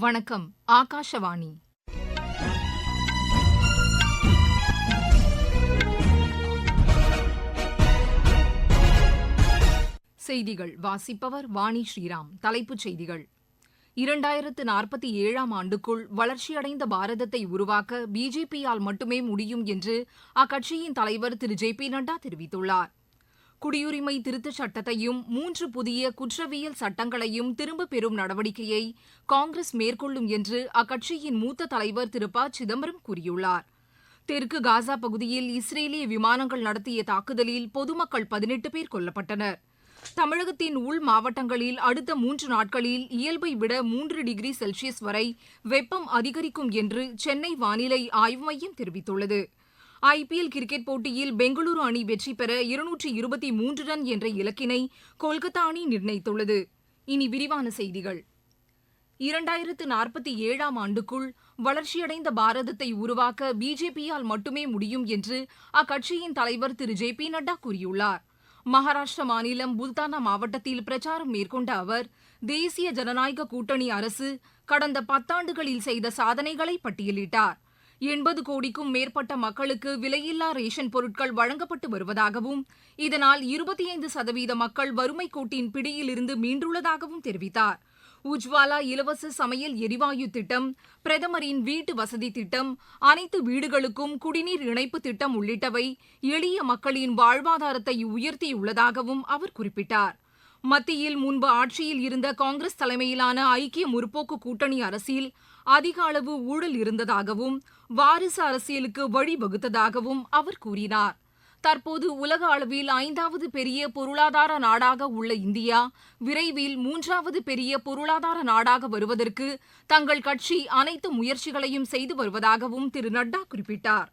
வணக்கம் ஆகாஷவாணி. செய்திகள் வாசிப்பவர் வாணி ஸ்ரீராம். தலைப்புச் செய்திகள். இரண்டாயிரத்து நாற்பத்தி ஏழாம் ஆண்டுக்குள் வளர்ச்சியடைந்த பாரதத்தை உருவாக்க பிஜேபியால் மட்டுமே முடியும் என்று அக்கட்சியின் தலைவர் திரு ஜே பி நட்டா தெரிவித்துள்ளார். குடியுரிமை திருத்தச் சட்டத்தையும் மூன்று புதிய குற்றவியல் சட்டங்களையும் திரும்பப் பெறும் நடவடிக்கையை காங்கிரஸ் மேற்கொள்ளும் என்று அக்கட்சியின் மூத்த தலைவர் திரு. ப. சிதம்பரம் கூறியுள்ளார். தெற்கு காசா பகுதியில் இஸ்ரேலிய விமானங்கள் நடத்திய தாக்குதலில் பொதுமக்கள் பதினெட்டு பேர் கொல்லப்பட்டனர். தமிழகத்தின் உள் மாவட்டங்களில் அடுத்த மூன்று நாட்களில் இயல்பை விட மூன்று டிகிரி செல்சியஸ் வரை வெப்பம் அதிகரிக்கும் என்று சென்னை வானிலை ஆய்வு மையம் தெரிவித்துள்ளது. ஐபிஎல் கிரிக்கெட் போட்டியில் பெங்களூரு அணி வெற்றி பெற இருநூற்றி இருபத்தி மூன்று ரன் என்ற இலக்கினை கொல்கத்தா அணி நிர்ணயித்துள்ளது. இனி விரிவான செய்திகள். இரண்டாயிரத்து நாற்பத்தி ஏழாம் ஆண்டுக்குள் வளர்ச்சியடைந்த பாரதத்தை உருவாக்க பிஜேபியால் மட்டுமே முடியும் என்று அக்கட்சியின் தலைவர் திரு ஜே பி நட்டா கூறியுள்ளார். மகாராஷ்டிர மாநிலம் புல்தானா மாவட்டத்தில் பிரச்சாரம் மேற்கொண்ட அவர் தேசிய ஜனநாயக கூட்டணி அரசு கடந்த பத்தாண்டுகளில் செய்த சாதனைகளை பட்டியலிட்டார். எண்பது கோடிக்கும் மேற்பட்ட மக்களுக்கு விலையில்லா ரேஷன் பொருட்கள் வழங்கப்பட்டு வருவதாகவும் இதனால் இருபத்தி ஐந்து சதவீத மக்கள் வறுமை கோட்டின் பிடியிலிருந்து மீண்டுள்ளதாகவும் தெரிவித்தார். உஜ்வாலா இலவச சமையல் எரிவாயு திட்டம் பிரதமரின் வீட்டு வசதி திட்டம் அனைத்து வீடுகளுக்கும் குடிநீர் இணைப்பு திட்டம் உள்ளிட்டவை எளிய மக்களின் வாழ்வாதாரத்தை உயர்த்தியுள்ளதாகவும் அவர் குறிப்பிட்டார். மத்தியில் முன்பு ஆட்சியில் இருந்த காங்கிரஸ் தலைமையிலான ஐக்கிய முற்போக்கு கூட்டணி அரசில் அதிக அளவு ஊழல் இருந்ததாகவும் வாரிசு அரசியலுக்கு வழிவகுத்ததாகவும் அவர் கூறினார். தற்போது உலக அளவில் ஐந்தாவது பெரிய பொருளாதார நாடாக உள்ள இந்தியா விரைவில் மூன்றாவது பெரிய பொருளாதார நாடாக வருவதற்கு தங்கள் கட்சி அனைத்து முயற்சிகளையும் செய்து வருவதாகவும் திரு நட்டா குறிப்பிட்டார்.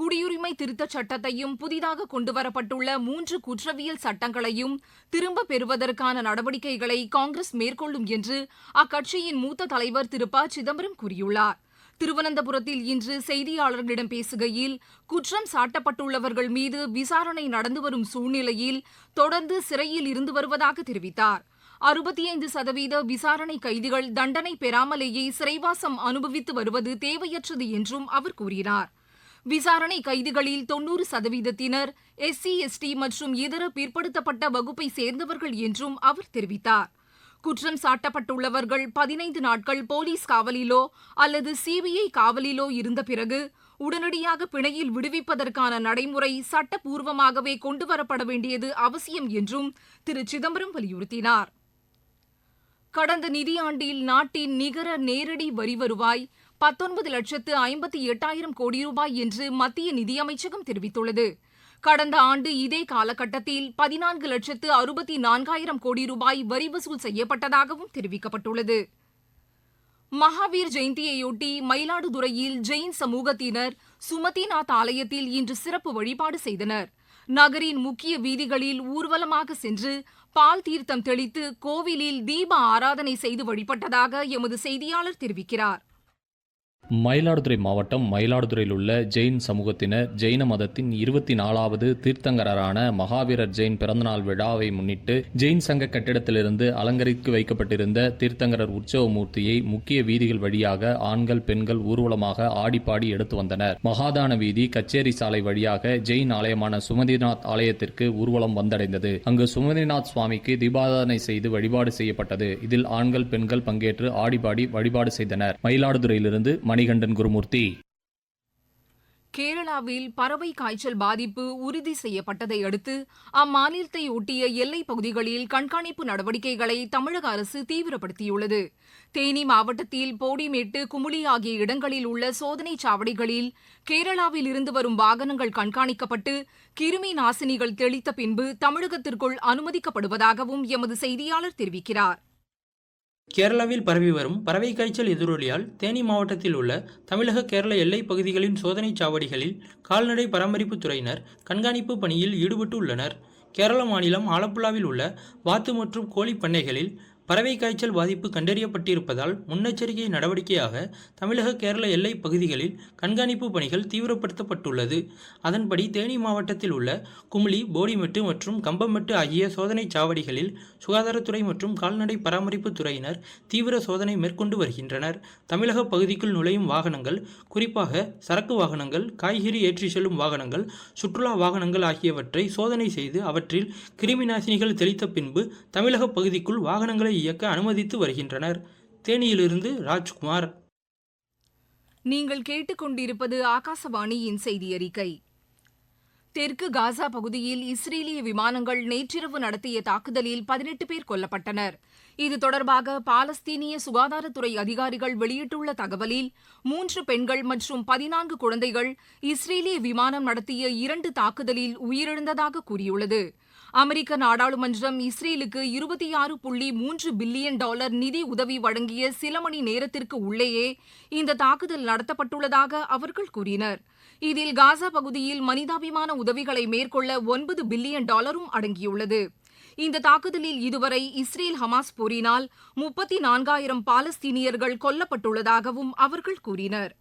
குடியுரிமை திருத்தச் சட்டத்தையும் புதிதாக கொண்டுவரப்பட்டுள்ள மூன்று குற்றவியல் சட்டங்களையும் திரும்பப் பெறுவதற்கான நடவடிக்கைகளை காங்கிரஸ் மேற்கொள்ளும் என்று அக்கட்சியின் மூத்த தலைவர் திரு ப. சிதம்பரம் கூறியுள்ளார். திருவனந்தபுரத்தில் இன்று செய்தியாளர்களிடம் பேசுகையில் குற்றம் சாட்டப்பட்டுள்ளவர்கள் மீது விசாரணை நடந்து வரும் சூழ்நிலையில் தொடர்ந்து சிறையில் இருந்து வருவதாக தெரிவித்தார். அறுபத்தி ஐந்து சதவீத விசாரணை கைதிகள் தண்டனை பெறாமலேயே சிறைவாசம் அனுபவித்து வருவது தேவையற்றது என்றும் அவர் கூறினார். விசாரணை கைதிகளில் தொன்னூறு சதவீதத்தினர் எஸ்சி எஸ்டி மற்றும் இதர பிற்படுத்தப்பட்ட வகுப்பை சேர்ந்தவர்கள் என்றும் அவர் தெரிவித்தார். குற்றம் சாட்டப்பட்டுள்ளவர்கள் பதினைந்து நாட்கள் போலீஸ் காவலிலோ அல்லது சிபிஐ காவலிலோ இருந்த பிறகு உடனடியாக பிணையில் விடுவிப்பதற்கான நடைமுறை சட்டப்பூர்வமாகவே கொண்டுவரப்பட வேண்டியது அவசியம் என்றும் திரு. சிதம்பரம் வலியுறுத்தினார். கடந்த நிதியாண்டில் நாட்டின் நிகர நேரடி வரி வருவாய் பத்தொன்பது லட்சத்து ஐம்பத்தி எட்டாயிரம் கோடி ரூபாய் என்று மத்திய நிதியமைச்சகம் தெரிவித்துள்ளது. கடந்த ஆண்டு இதே காலகட்டத்தில் பதினான்கு லட்சத்து அறுபத்தி நான்காயிரம் கோடி ரூபாய் வரி வசூல் செய்யப்பட்டதாகவும் தெரிவிக்கப்பட்டுள்ளது. மகாவீர் ஜெயந்தியையொட்டி மயிலாடுதுறையில் ஜெயின் சமூகத்தினர் சுமதிநாத் ஆலயத்தில் இன்று சிறப்பு வழிபாடு செய்தனர். நகரின் முக்கிய வீதிகளில் ஊர்வலமாக சென்று பால் தீர்த்தம் தெளித்து கோவிலில் தீப ஆராதனை செய்து வழிபட்டதாக எமது செய்தியாளர் தெரிவிக்கிறார். மயிலாடுதுறை மாவட்டம் மயிலாடுதுறையில் உள்ள ஜெயின் சமூகத்தினர் ஜெயின மதத்தின் இருபத்தி நாலாவது தீர்த்தங்கரரான மகாவீரர் ஜெயின் பிறந்தநாள் விழாவை முன்னிட்டு ஜெயின் சங்க கட்டிடத்திலிருந்து அலங்கரித்து வைக்கப்பட்டிருந்த தீர்த்தங்கரர் உற்சவ மூர்த்தியை முக்கிய வீதிகள் வழியாக ஆண்கள் பெண்கள் ஊர்வலமாக ஆடிப்பாடி எடுத்து வந்தனர். மகாதான வீதி கச்சேரி சாலை வழியாக ஜெயின் ஆலயமான சுமதிநாத் ஆலயத்திற்கு ஊர்வலம் வந்தடைந்தது. அங்கு சுமதிநாத் சுவாமிக்கு தீபாராதனை செய்து வழிபாடு செய்யப்பட்டது. இதில் ஆண்கள் பெண்கள் பங்கேற்று ஆடிப்பாடி வழிபாடு செய்தனர். மயிலாடுதுறையிலிருந்து மணிகண்டன் குருமூர்த்தி. கேரளாவில் பறவை காய்ச்சல் பாதிப்பு உறுதி செய்யப்பட்டதை அடுத்து அம்மாநிலத்தை ஒட்டிய எல்லைப் பகுதிகளில் கண்காணிப்பு நடவடிக்கைகளை தமிழக அரசு தீவிரப்படுத்தியுள்ளது. தேனி மாவட்டத்தில் போடிமேட்டு குமுளி ஆகிய இடங்களில் உள்ள சோதனை சாவடிகளில் கேரளாவில் இருந்து வரும் வாகனங்கள் கண்காணிக்கப்பட்டு கிருமி நாசினிகள் தெளித்த பின்பு தமிழகத்திற்குள் அனுமதிக்கப்படுவதாகவும் எமது செய்தியாளர் தெரிவிக்கிறார். கேரளாவில் பரவி வரும் பறவை காய்ச்சல் எதிரொலியால் தேனி மாவட்டத்தில் உள்ள தமிழக கேரள எல்லைப் பகுதிகளின் சோதனைச் சாவடிகளில் கால்நடை பராமரிப்பு துறையினர் கண்காணிப்பு பணியில் ஈடுபட்டு உள்ளனர் கேரள மாநிலம் ஆலப்புழாவில் உள்ள வாத்து மற்றும் கோழி பண்ணைகளில் பறவை காய்ச்சல் பாதிப்பு கண்டறியப்பட்டிருப்பதால் முன்னெச்சரிக்கை நடவடிக்கையாக தமிழக கேரள எல்லை பகுதிகளில் கண்காணிப்பு பணிகள் தீவிரப்படுத்தப்பட்டுள்ளது. அதன்படி தேனி மாவட்டத்தில் உள்ள குமிளி போடிமெட்டு மற்றும் கம்பமெட்டு ஆகிய சோதனைச் சாவடிகளில் சுகாதாரத்துறை மற்றும் கால்நடை பராமரிப்பு துறையினர் தீவிர சோதனை மேற்கொண்டு வருகின்றனர். தமிழக பகுதிக்குள் நுழையும் வாகனங்கள் குறிப்பாக சரக்கு வாகனங்கள் காய்கறி ஏற்றி செல்லும் வாகனங்கள் சுற்றுலா வாகனங்கள் ஆகியவற்றை சோதனை செய்து அவற்றில் கிருமி நாசினிகள் தெளித்த பின்பு தமிழக பகுதிக்குள் வாகனங்களை இயக்க அனுமதித்து வருகின்றனர். தேனியிலிருந்து ராஜ்குமார். நீங்கள் கேட்டுக்கொண்டிருப்பது ஆகாசவாணியின் செய்தி அறிக்கை தெற்கு காசா பகுதியில் இஸ்ரேலிய விமானங்கள் நேற்றிரவு நடத்திய தாக்குதலில் பதினெட்டு பேர் கொல்லப்பட்டனர். இது தொடர்பாக பாலஸ்தீனிய சுகாதாரத்துறை அதிகாரிகள் வெளியிட்டுள்ள தகவலில் மூன்று பெண்கள் மற்றும் பதினான்கு குழந்தைகள் இஸ்ரேலிய விமானம் நடத்திய இரண்டு தாக்குதலில் உயிரிழந்ததாக கூறியுள்ளது. அமெரிக்க நாடாளுமன்றம் இஸ்ரேலுக்கு இருபத்தி ஆறு புள்ளி மூன்று பில்லியன் டாலர் நிதி உதவி வழங்கிய சில மணி நேரத்திற்கு உள்ளேயே இந்த தாக்குதல் நடத்தப்பட்டுள்ளதாக அவர்கள் கூறினர். இதில் காசா பகுதியில் மனிதாபிமான உதவிகளை மேற்கொள்ள ஒன்பது பில்லியன் டாலரும் அடங்கியுள்ளது. இந்த தாக்குதலில் இதுவரை இஸ்ரேல் ஹமாஸ் போரினால் முப்பத்தி நான்காயிரம் பாலஸ்தீனியர்கள் கொல்லப்பட்டுள்ளதாகவும் அவர்கள் கூறினர்.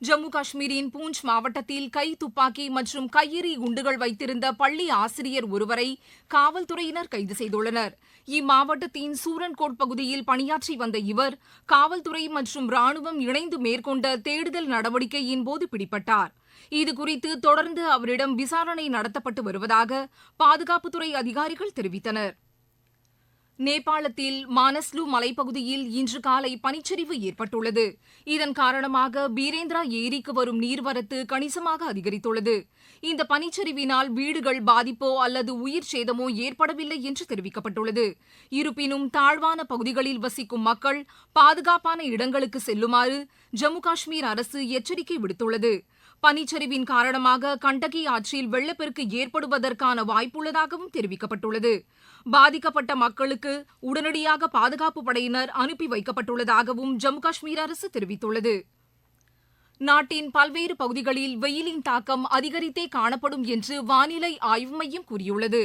ஜம்மு காஷ்மீரின் பூஞ்ச் மாவட்டத்தில் கை துப்பாக்கி மற்றும் கையெறி குண்டுகள் வைத்திருந்த பள்ளி ஆசிரியர் ஒருவரை காவல்துறையினர் கைது செய்துள்ளனர். இம்மாவட்டத்தின் சூரன்கோட் பகுதியில் பணியாற்றி வந்த இவர் காவல்துறை மற்றும் ராணுவம் இணைந்து மேற்கொண்ட தேடுதல் நடவடிக்கையின் போது பிடிபட்டார். இதுகுறித்து தொடர்ந்து அவரிடம் விசாரணை நடத்தப்பட்டு வருவதாக பாதுகாப்புத்துறை அதிகாரிகள் தெரிவித்தனர். நேபாளத்தில் மானஸ்லு மலைப்பகுதியில் இன்று காலை பனிச்சரிவு ஏற்பட்டுள்ளது. இதன் காரணமாக பீரேந்திரா ஏரிக்கு வரும் நீர்வரத்து கணிசமாக அதிகரித்துள்ளது. இந்த பனிச்சரிவினால் வீடுகள் பாதிப்போ அல்லது உயிர் சேதமோ ஏற்படவில்லை என்று தெரிவிக்கப்பட்டுள்ளது. இருப்பினும் தாழ்வான பகுதிகளில் வசிக்கும் மக்கள் பாதுகாப்பான இடங்களுக்கு செல்லுமாறு ஜம்மு காஷ்மீர் அரசு எச்சரிக்கை விடுத்துள்ளது. பனிச்சரிவின் காரணமாக கண்டகி ஆற்றில் வெள்ளப்பெருக்கு ஏற்படுவதற்கான வாய்ப்புள்ளதாகவும் தெரிவிக்கப்பட்டுள்ளது. பாதிக்கப்பட்ட மக்களுக்கு உடனடியாக பாதுகாப்பு படையினர் அனுப்பி வைக்கப்பட்டுள்ளதாகவும் ஜம்மு காஷ்மீர் அரசு தெரிவித்துள்ளது. நாட்டின் பல்வேறு பகுதிகளில் வெயிலின் தாக்கம் அதிகரித்தே காணப்படும் என்று வானிலை ஆய்வு மையம் கூறியுள்ளது.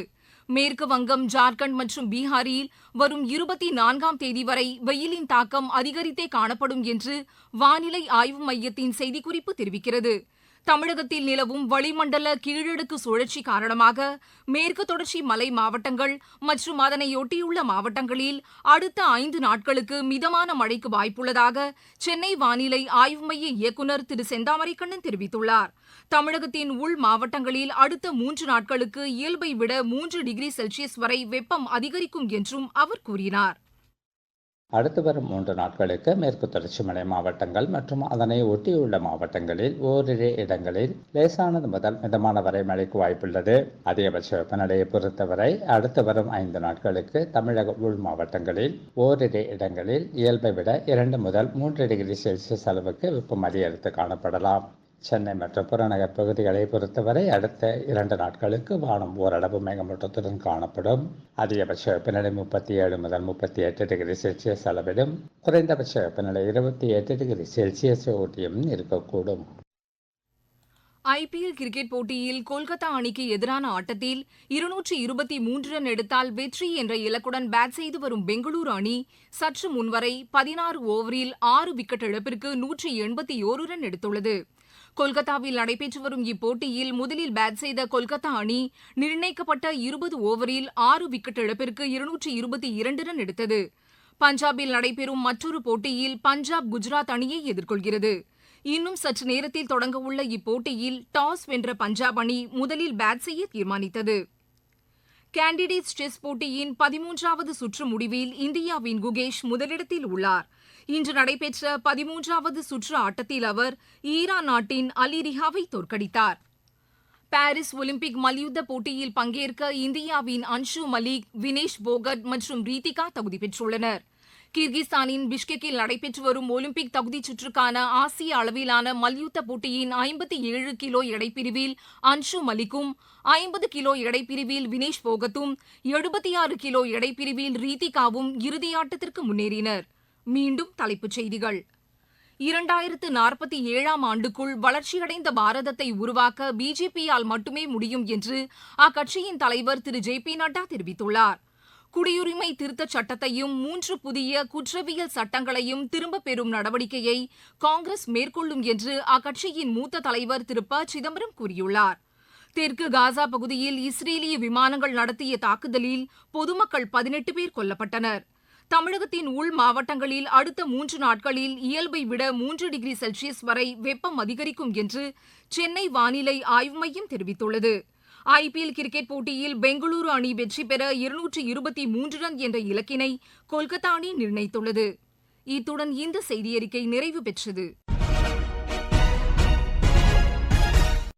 மேற்கு வங்கம் ஜார்க்கண்ட் மற்றும் பீகாரில் வரும் இருபத்தி நான்காம் தேதி வரை வெயிலின் தாக்கம் அதிகரித்தே காணப்படும் என்று வானிலை ஆய்வு மையத்தின் செய்திக்குறிப்பு தெரிவிக்கிறது. தமிழகத்தில் நிலவும் வளிமண்டல கீழடுக்கு சுழற்சி காரணமாக மேற்கு தொடர்ச்சி மலை மாவட்டங்கள் மற்றும் அதனையொட்டியுள்ள மாவட்டங்களில் அடுத்த ஐந்து நாட்களுக்கு மிதமான மழைக்கு வாய்ப்புள்ளதாக சென்னை வானிலை ஆய்வு மைய இயக்குநர் திரு செந்தாமரைக்கண்ணன் தெரிவித்துள்ளார். தமிழகத்தின் உள் மாவட்டங்களில் அடுத்த மூன்று நாட்களுக்கு இயல்பை விட மூன்று டிகிரி செல்சியஸ் வரை வெப்பம் அதிகரிக்கும் என்றும் அவர் கூறினார். அடுத்து வரும் மூன்று நாட்களுக்கு மேற்கு தொடர்ச்சி மலை மாவட்டங்கள் மற்றும் அதனை ஒட்டியுள்ள மாவட்டங்களில் ஓரிரு இடங்களில் லேசானது முதல் மிதமான வரை மழைக்கு வாய்ப்புள்ளது. அதிகபட்ச வெப்பநிலையை பொறுத்தவரை அடுத்து வரும் ஐந்து நாட்களுக்கு தமிழக உள் மாவட்டங்களில் ஓரிரு இடங்களில் இயல்பை விட இரண்டு முதல் மூன்று டிகிரி செல்சியஸ் அளவுக்கு வெப்பம் அதிகரித்து காணப்படலாம். சென்னை மற்றும் புறநகர் பகுதிகளை பொறுத்தவரை அடுத்த இரண்டு நாட்களுக்கு வானம் ஓரளவு மேகமூட்டத்துடன் காணப்படும். அதிகபட்ச வெப்பநிலை முப்பத்தி ஏழு முதல் முப்பத்தி எட்டு டிகிரி செல்சியஸ் அளவிலும் குறைந்தபட்ச வெப்பநிலை இருபத்தி எட்டு டிகிரி செல்சியஸ் ஒட்டியும் இருக்கக்கூடும். ஐபிஎல் கிரிக்கெட் போட்டியில் கொல்கத்தா அணிக்கு எதிரான ஆட்டத்தில் இருநூற்றி இருபத்தி மூன்று ரன் எடுத்தால் வெற்றி என்ற இலக்குடன் பேட் செய்து வரும் பெங்களூரு அணி சற்று முன்வரை பதினாறு ஓவரில் ஆறு விக்கெட் இழப்பிற்கு நூற்றி எண்பத்தி ஓரு ரன் எடுத்துள்ளது. கொல்கத்தாவில் நடைபெற்று வரும் இப்போட்டியில் முதலில் பேட் செய்த கொல்கத்தா அணி நிர்ணயிக்கப்பட்ட இருபது ஓவரில் ஆறு விக்கெட் இழப்பிற்கு இருநூற்றி இருபத்தி இரண்டு ரன் எடுத்தது. பஞ்சாபில் நடைபெறும் மற்றொரு போட்டியில் பஞ்சாப் குஜராத் அணியை எதிர்கொள்கிறது. இன்னும் சற்று நேரத்தில் தொடங்கவுள்ள இப்போட்டியில் டாஸ் வென்ற பஞ்சாப் அணி முதலில் பேட் செய்ய தீர்மானித்தது. கேண்டிடேட்ஸ் செஸ் போட்டியின் பதிமூன்றாவது சுற்று முடிவில் இந்தியாவின் குகேஷ் முதலிடத்தில் உள்ளார். இன்று நடைபெற்ற பதிமூன்றாவது சுற்று ஆட்டத்தில் அவர் ஈரான் நாட்டின் அலிரிஹாவை தோற்கடித்தார். பாரிஸ் ஒலிம்பிக் மல்யுத்த போட்டியில் பங்கேற்க இந்தியாவின் அன்ஷு மலிக் வினேஷ் போகட் மற்றும் ரீதிகா தகுதி பெற்றுள்ளனர். கிர்கிஸ்தானின் பிஷ்கெக்கில் நடைபெற்று வரும் ஒலிம்பிக் தகுதிச் சுற்றுக்கான ஆசிய அளவிலான மல்யுத்த போட்டியின் ஐம்பத்தி ஏழு கிலோ எடைப்பிரிவில் அன்ஷு மலிக்கும் ஐம்பது கிலோ எடைப்பிரிவில் வினேஷ் போகத்தும் எழுபத்தி ஆறு கிலோ எடைப்பிரிவில் ரீதிகாவும் இறுதியாட்டத்திற்கு முன்னேறினர். மீண்டும் தலைப்புச் செய்திகள். இரண்டாயிரத்து நாற்பத்தி ஏழாம் ஆண்டுக்குள் வளர்ச்சியடைந்த பாரதத்தை உருவாக்க பிஜேபியால் மட்டுமே முடியும் என்று அக்கட்சியின் தலைவர் திரு. ஜே. பி. நட்டா தெரிவித்துள்ளார். குடியுரிமை திருத்தச் சட்டத்தையும் மூன்று புதிய குற்றவியல் சட்டங்களையும் திரும்பப் பெறும் நடவடிக்கையை காங்கிரஸ் மேற்கொள்ளும் என்று அக்கட்சியின் மூத்த தலைவர் திரு. ப. சிதம்பரம் கூறியுள்ளார். தெற்கு காசா பகுதியில் இஸ்ரேலிய விமானங்கள் நடத்திய தாக்குதலில் பொதுமக்கள் பதினெட்டு பேர் கொல்லப்பட்டனர். தமிழகத்தின் உள் மாவட்டங்களில் அடுத்த மூன்று நாட்களில் இயல்பை விட மூன்று டிகிரி செல்சியஸ் வரை வெப்பம் அதிகரிக்கும் என்று சென்னை வானிலை ஆய்வு மையம் தெரிவித்துள்ளது. ஐபிஎல் கிரிக்கெட் போட்டியில் பெங்களூரு அணி வெற்றி பெற இருநூற்று இருபத்தி மூன்று ரன் என்ற இலக்கினை கொல்கத்தா அணி நிர்ணயித்துள்ளது. இத்துடன் இந்த செய்தியறிக்கை நிறைவு பெற்றது.